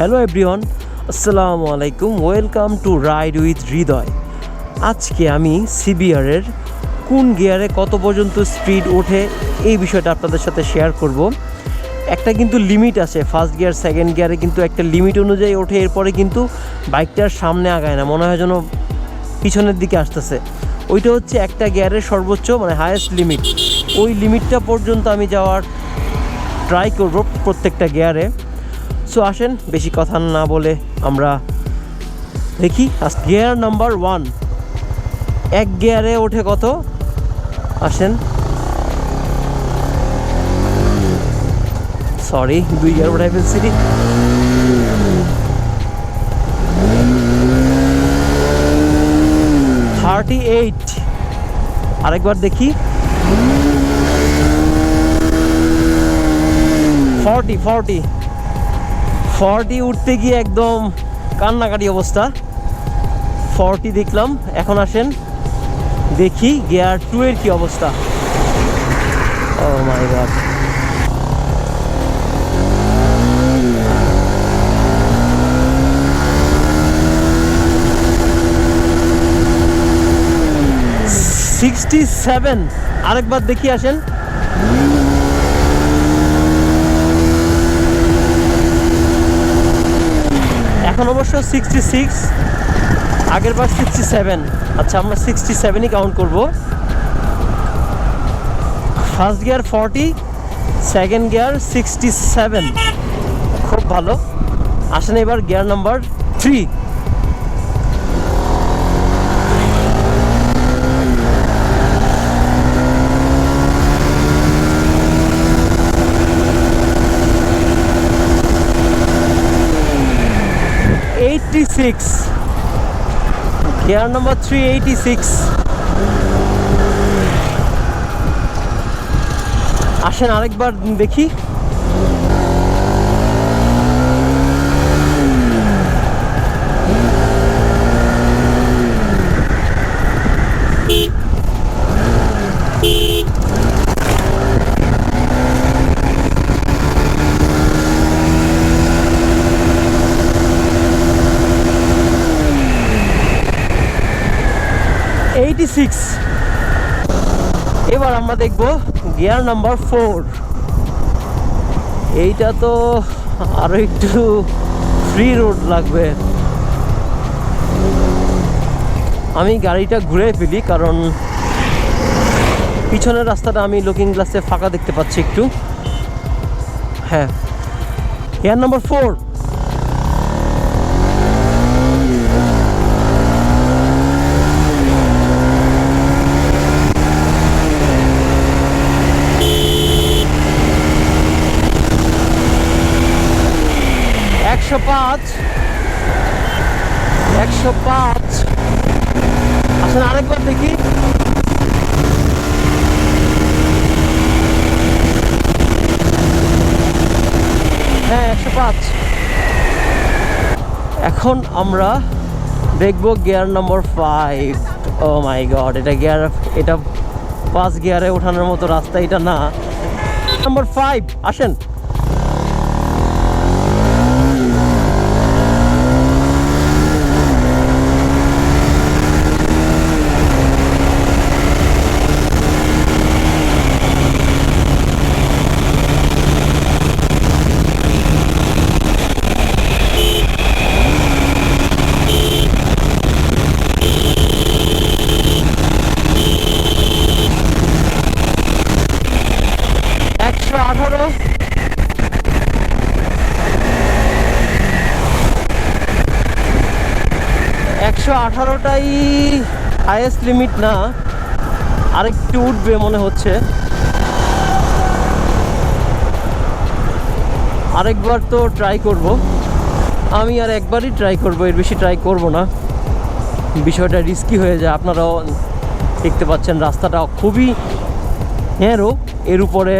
Hello everyone, আসসালামু আলাইকুম, welcome to ride with Hridoy. আজকে আমি সিবিআরের কোন গিয়ারে কত পর্যন্ত স্পিড ওঠে এই বিষয়টা আপনাদের সাথে শেয়ার করব। একটা কিন্তু লিমিট আছে, ফার্স্ট গিয়ার, সেকেন্ড গিয়ারে কিন্তু একটা লিমিট অনুযায়ী ওঠে, এরপরে কিন্তু বাইকটার সামনে আগায় না, মনে হয় যেন পিছনের দিকে আসতেছে। ওইটা হচ্ছে একটা গিয়ারের সর্বোচ্চ মানে হায়েস্ট লিমিট ওই লিমিটটা পর্যন্ত আমি যাওয়ার ট্রাই করব প্রত্যেকটা গিয়ারে। সো আসেন, বেশি কথা না বলে আমরা দেখি। গিয়ার নাম্বার ওয়ান এক গিয়ারে ওঠে কত? আসেন। সরি দুই গিয়ার ওঠাই ফেলছি। থার্টি এইট আরেকবার দেখি। ফর্টি ফর্টি ফর্টি উঠতে গিয়ে একদম কান্নাকাটি অবস্থা। ফর্টি দেখলাম, এখন আসেন, দেখি গিয়ার টু এর কি অবস্থা। ও সিক্সটি সেভেন আরেকবার দেখি আসেন এখন অবশ্য সিক্সটি সিক্স আগের বার সিক্সটি সেভেন আচ্ছা আমরা সিক্সটি সেভেনই কাউন্ট করব। First gear forty second gear sixty seven খুব ভালো। আসেন এবার gear number three eighty six gear number three eighty six আসেন আরেকবার দেখি এইটি সিক্স এবার আমরা দেখব গিয়ার নাম্বার ফোর এইটা তো আরও একটু ফ্রি রোড লাগবে। আমি গাড়িটা ঘুরে ফেলি, কারণ পিছনের রাস্তাটা আমি লুকিং গ্লাসে ফাঁকা দেখতে পাচ্ছি একটু। হ্যাঁ। গিয়ার নাম্বার ফোর একশো পাঁচ একশো পাঁচ। আসেন আরেকবার দেখি। হ্যাঁ একশো পাঁচ। এখন আমরা দেখব gear number five. Oh my god এটা গিয়ার, এটা পাঁচ গিয়ারে ওঠানোর মতো রাস্তা, এটা না। নম্বর ফাইভ, আসেন। একশো আঠারো। একশো আঠারোটাই হাইয়েস্ট লিমিট না। আরেকটু উঠবে মনে হচ্ছে। আরেকবার তো ট্রাই করব। আমি আর একবারই ট্রাই করব, এর বেশি ট্রাই করব না। বিষয়টা রিস্কি হয়ে যায়। আপনারাও দেখতে পাচ্ছেন, রাস্তাটা খুবই হ্যাঁরো এর উপরে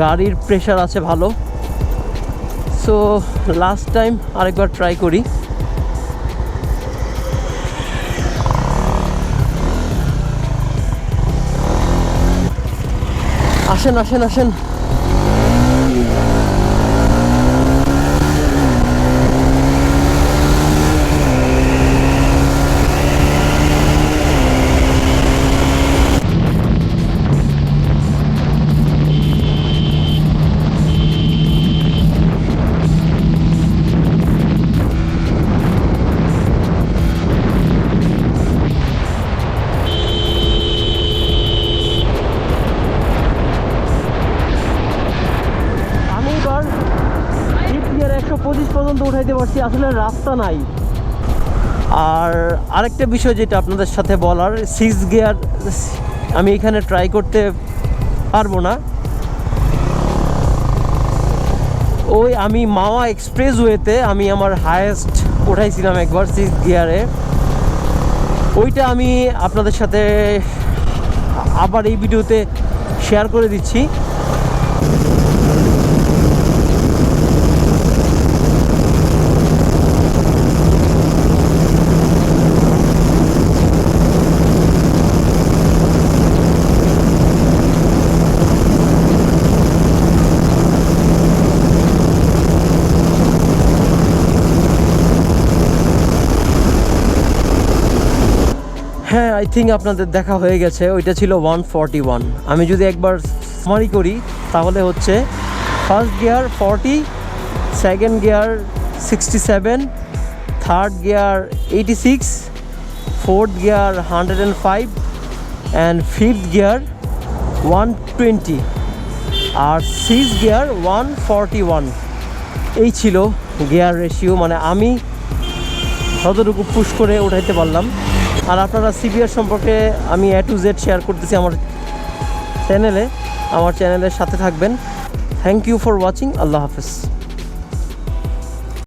গাড়ির প্রেশার আছে ভালো। সো লাস্ট টাইম আরেকবার ট্রাই করি। আসেন আসেন আসেন। পঁচিশ পর্যন্ত উঠাইতে পারছি, আসলে রাস্তা নাই। আর আরেকটা বিষয় যেটা আপনাদের সাথে বলার সিক্স গিয়ার আমি এখানে ট্রাই করতে পারব না। ওই আমি মাওয়া এক্সপ্রেস ওয়েতে আমি আমার হায়েস্ট উঠাইছিলাম একবার সিক্স গিয়ারে ওইটা আমি আপনাদের সাথে আবার এই ভিডিওতে শেয়ার করে দিচ্ছি। থিঙ্ক আপনাদের দেখা হয়ে গেছে, ওইটা ছিল ওয়ান ফর্টি ওয়ান আমি যদি একবার সামারি করি, তাহলে হচ্ছে first gear forty second gear sixty seven third gear eighty six fourth gear hundred and five and fifth gear one twenty R six gear one forty one এই ছিল gear ratio মানে আমি যতটুকু পুশ করে উঠাইতে পারলাম। আর আপনারা সিপিআর সম্পর্কে আমি এ টু জেড শেয়ার করতেছি আমার চ্যানেলে আমার চ্যানেলের সাথে থাকবেন। থ্যাংক ইউ ফর ওয়াচিং আল্লাহ হাফেজ।